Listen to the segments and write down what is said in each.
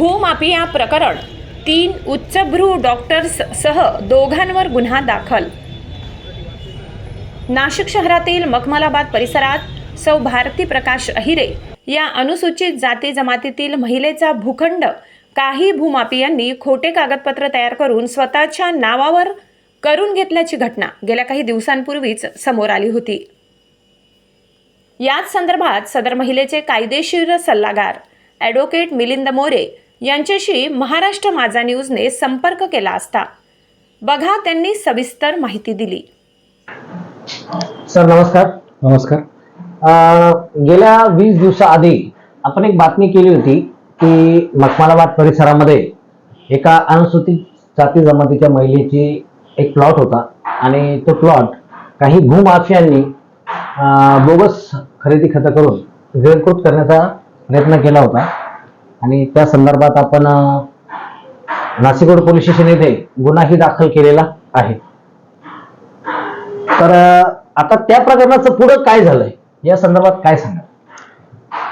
भूमाफिया प्रकरण तीन उच्चभ्रू डॉक्टर्स सह दोघांवर गुन्हा दाखल. नाशिक शहरातील मखमलाबाद परिसरात सौ भारती प्रकाश अहिरे या अनुसूचित जाती जमातीतील महिलेचा भूखंड काही भूमापियांनी खोटे कागदपत्र तयार करून स्वतःच्या नावावर करून घेतल्याची घटना गेल्या काही दिवसांपूर्वीच समोर आली होती. याच संदर्भात सदर महिलेचे कायदेशीर सल्लागार ॲडव्होकेट मिलिंद मोरे यांच्याशी महाराष्ट्र माझा न्यूजने संपर्क केला असता. बघा त्यांनी सविस्तर माहिती दिली. सर नमस्कार. नमस्कार. अं, गेल्या वीस दिवसाआधी आपण एक बातमी केली होती की मखमालाबाद परिसरामध्ये एका अनुसूचित जाती जमातीच्या महिलेची एक प्लॉट होता आणि तो प्लॉट काही भूमाफियांनी अं, बोगस खरेदी खतं करून गिळंकृत करण्याचा प्रयत्न केला होता. आणि त्या संदर्भात आपण अं, पोलीस स्टेशन येथे गुन्हाही दाखल केलेला आहे. तर आता त्या प्रकरणाचं पुढं काय झालंय? या संदर्भात काय सांगा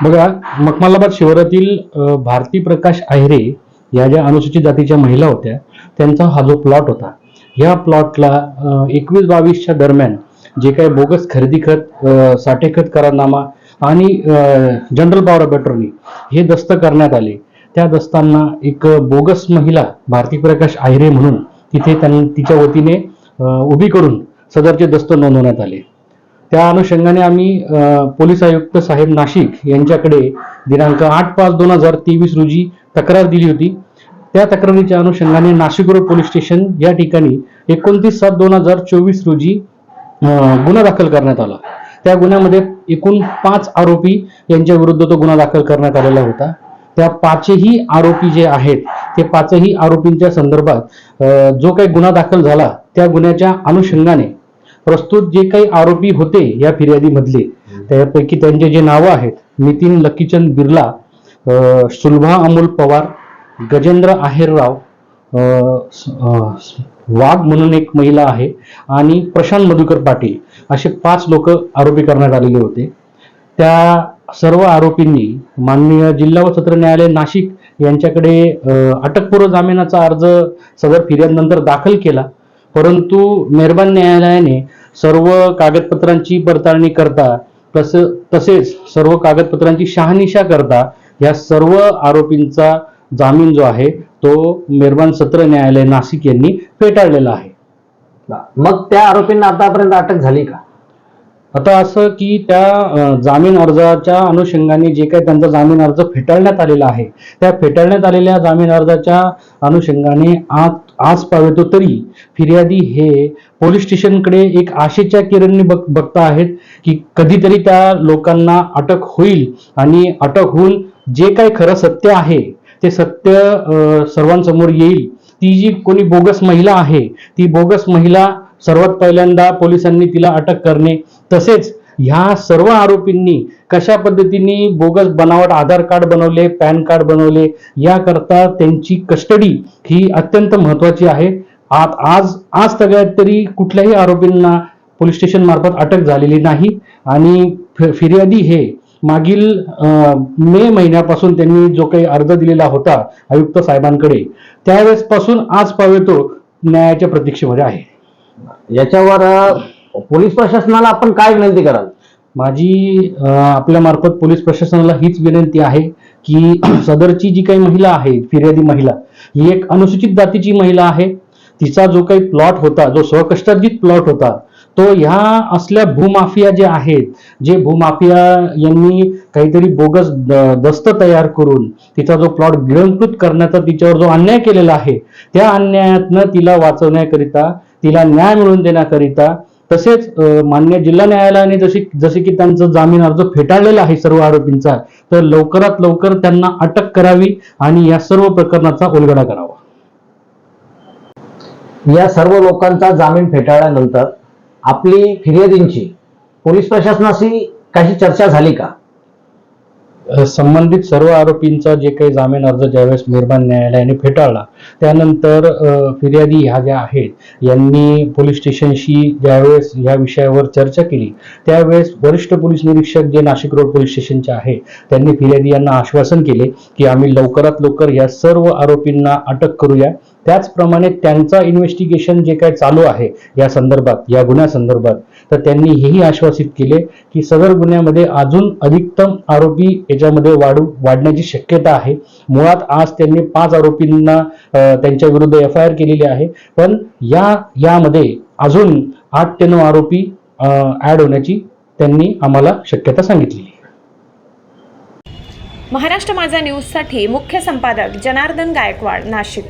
बघा मखमालाबाद शहरातील भारती प्रकाश आहिरे या ज्या अनुसूचित जातीच्या महिला होत्या त्यांचा हा जो प्लॉट होता या प्लॉटला एकवीस बावीसच्या दरम्यान जे काही बोगस खरेदी खत साठे खत करारनामा आणि जनरल पॉवर ऑफ अटॉर्नी हे दस्त करण्यात आले. त्या दस्तांना एक बोगस महिला भारती प्रकाश आहिरे म्हणून तिथे त्यांनी तिच्या वतीने उभी करून सदरचे दस्त नोंदवण्यात आले. त्या अनुषंगाने आम्ही पोलीस आयुक्त साहेब नाशिक यांच्याकडे दिनांक आठ पाच दोन हजार तेवीस रोजी तक्रार दिली होती. त्या तक्रारीच्या अनुषंगाने नाशिक रोड पोलीस स्टेशन या ठिकाणी एकोणतीस सात दोन हजार चोवीस रोजी गुन्हा दाखल करण्यात आला. त्या गुन्ह्यामध्ये एकूण पाच आरोपी यांच्या विरुद्ध तो गुन्हा दाखल करण्यात आलेला होता. त्या पाचही आरोपी जे आहेत ते पाचही आरोपींच्या संदर्भात जो काही गुन्हा दाखल झाला त्या गुन्ह्याच्या अनुषंगाने प्रस्तुत जे काही आरोपी होते या फिर्यादीमधले त्यापैकी त्यांचे जे नावं आहेत नितीन लकीचंद बिर्ला सुलभा अमोल पवार गजेंद्र आहेरराव वाघ म्हणून एक महिला आहे आणि प्रशांत मधुकर पाटील. असे पाच लोक आरोपी करण्यात आलेले होते. त्या सर्व आरोपींनी माननीय जिल्हा व सत्र न्यायालय नाशिक यांच्याकडे अटकपूर्व जामिनाचा अर्ज सदर फिर्यादनंतर दाखल केला. परंतु मेहरबान न्यायालयाने सर्व कागदपत्रांची पडताळणी करता तस तसेच सर्व कागदपत्रांची शहानिशा करता या सर्व आरोपींचा जामीन जो आहे तो मेहरबान सत्र न्यायालय नाशिक यांनी फेटाळलेला आहे. मग त्या आरोपींना आतापर्यंत अटक झाली का? आता असं की त्या जामीन अर्जाच्या अनुषंगाने जे काही त्यांचा जामीन अर्ज फेटाळण्यात आलेला आहे त्या फेटाळण्यात आलेल्या जामीन अर्जाच्या अनुषंगाने आज आज पावेतो तरी फिर्यादी हे पोलीस स्टेशनकडे एक आशेच्या किरणने बघ बघता आहेत की कधीतरी त्या लोकांना अटक होईल आणि अटक होऊन जे काही खरं सत्य आहे ते सत्य सर्वांसमोर येईल ती जी कोणी बोगस महिला आहे ती बोगस महिला सर्वात पहिल्यांदा पोलिसांनी तिला अटक करणे. तसेच ह्या सर्व आरोपींनी कशा पद्धतीने बोगस बनावट आधार कार्ड बनवले पॅन कार्ड बनवले याकरता त्यांची कस्टडी ही अत्यंत महत्वाची आहे. आज आज आज सगळ्यात तरी कुठल्याही आरोपींना पोलीस स्टेशन मार्फत अटक झालेली नाही. आणि फिर्यादी हे मागील मे महिन्यापासून त्यांनी जो काही अर्ज दिलेला होता आयुक्त साहेबांकडे त्यावेळेस पासून आज पावेतो न्यायाच्या प्रतीक्षेमध्ये आहे. याच्यावर पोलीस प्रशासनाला आपण काय विनंती कराल? माझी आपल्या मार्फत पोलीस प्रशासनाला हीच विनंती आहे की सदरची जी काही महिला आहे फिर्यादी महिला ही एक अनुसूचित जातीची महिला आहे. तिचा जो काही प्लॉट होता जो स्वकष्टार्जित प्लॉट होता तो ह्या असल्या भूमाफिया जे आहेत जे भूमाफिया यांनी काहीतरी बोगस दस्त तयार करून तिचा जो प्लॉट गिळंकृत करण्याचा तिच्यावर जो अन्याय केलेला आहे त्या अन्यायातनं तिला वाचवण्याकरिता तिला न्याय मिळवून देण्याकरिता तसेच मान्य जिल्हा न्यायालयाने जशी जसे की त्यांचा जामीन अर्ज फेटाळलेला आहे सर्व आरोपींचा तर लवकरात लवकर त्यांना अटक करावी आणि या सर्व प्रकरणाचा उलगडा करावा. या सर्व लोकांचा जामीन फेटाळल्यानंतर आपली फिर्यादींची पोलीस प्रशासनाशी काही चर्चा झाली का? संबंधित सर्व आरोपींचा जे काही जामीन अर्ज ज्यावेळेस निर्माण न्यायालयाने फेटाळला त्यानंतर फिर्यादी ह्या ज्या आहेत यांनी पोलीस स्टेशनशी ज्यावेळेस या विषयावर चर्चा केली त्यावेळेस वरिष्ठ पोलीस निरीक्षक जे नाशिक रोड पोलीस स्टेशनचे आहे त्यांनी फिर्यादी यांना आश्वासन केले की आम्ही लवकरात लवकर या सर्व आरोपींना अटक करूया त्याचप्रमाणे त्यांचा इन्व्हेस्टिगेशन जे काय चालू आहे या संदर्भात या गुन्ह्यासंदर्भात तर त्यांनी हेही आश्वासित केले की सदर गुन्ह्यामध्ये अजून अधिकतम आरोपी याच्यामध्ये वाढू वाढण्याची शक्यता आहे. मुळात आज त्यांनी पाच आरोपींना त्यांच्या विरुद्ध एफ आय आर केलेली आहे. पण या यामध्ये अजून आठ ते नऊ आरोपी ऍड होण्याची त्यांनी आम्हाला शक्यता सांगितली. महाराष्ट्र माझा न्यूजसाठी मुख्य संपादक जनार्दन गायकवाड नाशिक.